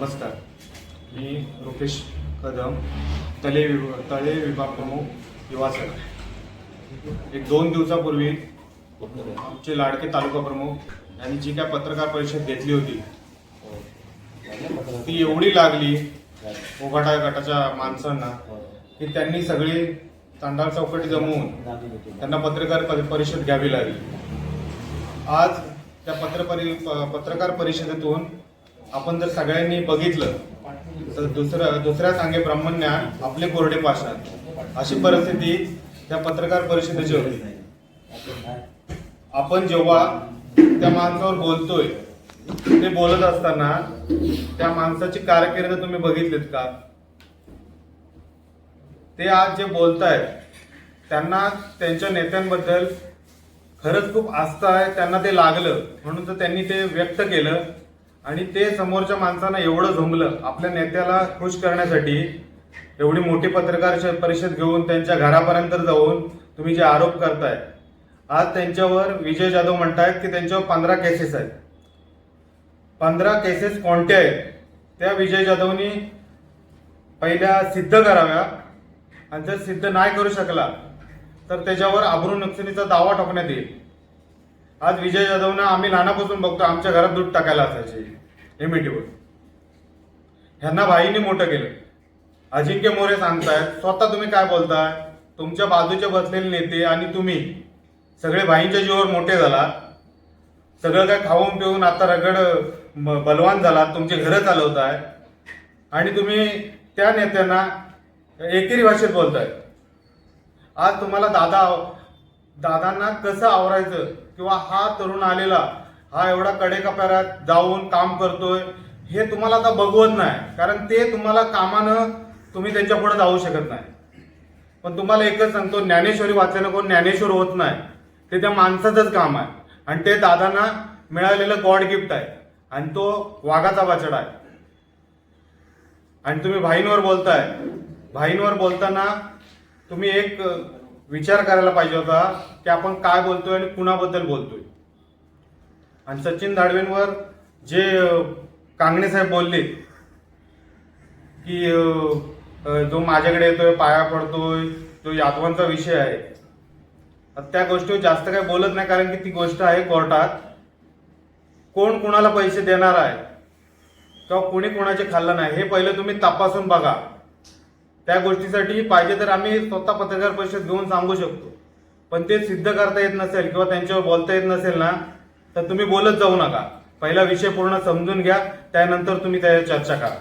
नमस्कार. मी रुपेश कदम तले विभ तळे विभाग प्रमुख युवा एक दोन दिवसापूर्वी आमचे लाडके तालुका प्रमुख यांनी जी काय पत्रकार परिषद घेतली होती ती एवढी लागली ओघाटा गटाच्या माणसांना की त्यांनी सगळी तांडाळ चौकटी जमवून त्यांना पत्रकार परि- परिषद घ्यावी लागली. आज त्या पत्र परि प- पत्रकार परिषदेतून आपण जर सगळ्यांनी बघितलं तर दुसरं दुसऱ्या सांगे ब्राह्मण्यान आपले कोरडे पाषाण अशी परिस्थिती त्या पत्रकार परिषदेची होती. आपण जेव्हा त्या माणसावर बोलतोय ते बोलत असताना त्या माणसाची कारकीर्द तुम्ही बघितलीत का? ते आज जे बोलतायत त्यांना त्यांच्या नेत्यांबद्दल खरंच खूप आस्था आहे त्यांना ते लागलं. म्हणून तर त्यांनी ते व्यक्त केलं. आणि ते समोरच्या माणसांना एवढं झोंबलं आपल्या नेत्याला खुश करण्यासाठी एवढी मोठी पत्रकार श- परिषद घेऊन त्यांच्या घरापर्यंत जाऊन तुम्ही जे आरोप करताय आज त्यांच्यावर विजय जाधव म्हणतायत की त्यांच्यावर पंधरा केसेस आहेत. पंधरा केसेस कोणत्या आहेत? त्या विजय जाधवनी पहिल्या सिद्ध कराव्या आणि जर सिद्ध नाही करू शकला तर त्याच्यावर आबरू नुकसानीचा दावा टाकण्यात येईल. आज विजय जाधवनं आम्ही लहानापासून बघतो आमच्या घरात दूध टाकायला असायचे एमईटीवर ह्यांना भाईने मोठं केलं. अजिंक्य मोरे सांगतायत स्वतः तुम्ही काय बोलताय? तुमच्या बाजूचे बसलेले नेते आणि तुम्ही सगळे भाईंच्या जीवावर मोठे झाला सगळं काय खाऊन पिऊन आता रगड बलवान झाला तुमचे घरं चालवताय आणि तुम्ही त्या नेत्यांना एकेरी भाषेत बोलताय आज तुम्हाला दादा दादांना कसं आवरायचं किंवा हा तरुण आलेला हा एवढा कडेकपाऱ्यात जाऊन काम करतोय हे तुम्हाला आता बघवत नाही. कारण ते तुम्हाला कामानं तुम्ही त्यांच्या पुढे जाऊ शकत नाही. पण तुम्हाला एकच सांगतो ज्ञानेश्वरी वाचल्यानं कोण ज्ञानेश्वर होत नाही. ते त्या माणसाचंच काम आहे. आणि ते दादांना मिळालेलं गॉड गिफ्ट आहे. आणि तो वाघाचा वाचडा आहे. आणि तुम्ही भाईंवर बोलताय. भाईंवर बोलताना तुम्ही एक विचार करायला पाहिजे होता की आपण काय बोलतोय आणि कुणाबद्दल बोलतोय. आणि सचिन दाडवेंवर जे कांगणे साहेब बोलले की जो माझ्याकडे येतोय पाया पडतोय जो यादवांचा विषय आहे. त्या गोष्टीवर जास्त काही बोलत नाही कारण की ती गोष्ट आहे कोर्टात. कोण कुणाला पैसे देणार आहे? किंवा कोणी कोणाचे खाल्लं नाही? हे पहिलं तुम्ही तपासून बघा. त्या गोष्टीसाठी पाहिजे तर आम्ही स्वतः पत्रकार परिषद घेऊन सांगू शकतो. पण ते सिद्ध करता येत नसेल किंवा त्यांच्यावर बोलता येत नसेल ना तर तुम्ही बोलत जाऊ नका. पहिला विषय पूर्ण समजून घ्या त्यानंतर तुम्ही त्यावर चर्चा करा.